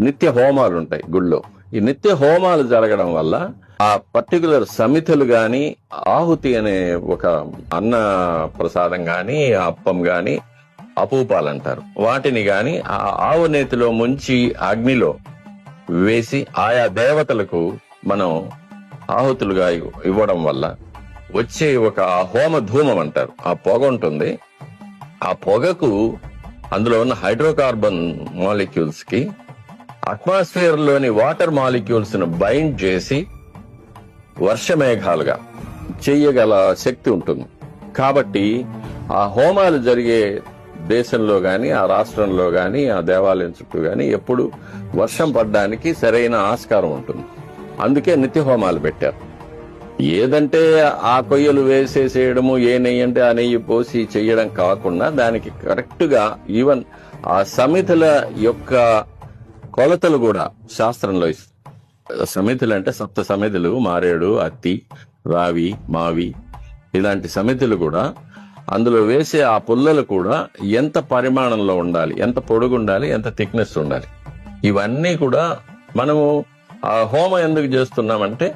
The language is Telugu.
నిత్య హోమాలు ఉంటాయి గుళ్ళో. ఈ నిత్య హోమాలు జరగడం వల్ల ఆ పర్టికులర్ సమితులు గాని ఆహుతి అనే ఒక అన్న ప్రసాదం గాని అప్పం గాని అపూపాలు అంటారు. వాటిని గాని ఆ ఆవు నేతిలో ముంచి అగ్నిలో వేసి ఆయా దేవతలకు మనం ఆహుతులుగా ఇవ్వడం వల్ల వచ్చే ఒక హోమ ధూమం అంటారు. ఆ పొగ ఉంటుంది. ఆ పొగకు అందులో ఉన్న హైడ్రోకార్బన్ మాలిక్యూల్స్కి అట్మాస్ఫియర్లోని వాటర్ మాలిక్యూల్స్ను బైండ్ చేసి వర్షమేఘాలుగా చెయ్యగల శక్తి ఉంటుంది. కాబట్టి ఆ హోమాలు జరిగే దేశంలో గాని ఆ రాష్ట్రంలో గాని ఆ దేవాలయం చుట్టూ గాని ఎప్పుడు వర్షం పడడానికి సరైన ఆస్కారం ఉంటుంది. అందుకే నిత్య హోమాలు పెట్టారు. ఏదంటే ఆ కొయ్యలు వేసేసేయడము ఏ నెయ్యి అంటే ఆ నెయ్యి పోసి చేయడం కాకుండా దానికి కరెక్ట్గా ఈవెన్ ఆ సమితుల యొక్క కొలతలు కూడా శాస్త్రంలో ఇస్తారు సమితులు అంటే సప్త సమితులు మారేడు అత్తి రావి మావి ఇలాంటి సమితులు కూడా అందులో వేసే ఆ పుల్లలు కూడా ఎంత పరిమాణంలో ఉండాలి ఎంత పొడుగు ఉండాలి ఎంత థిక్నెస్ ఉండాలి. ఇవన్నీ కూడా మనము ఆ హోమం ఎందుకు చేస్తున్నామంటే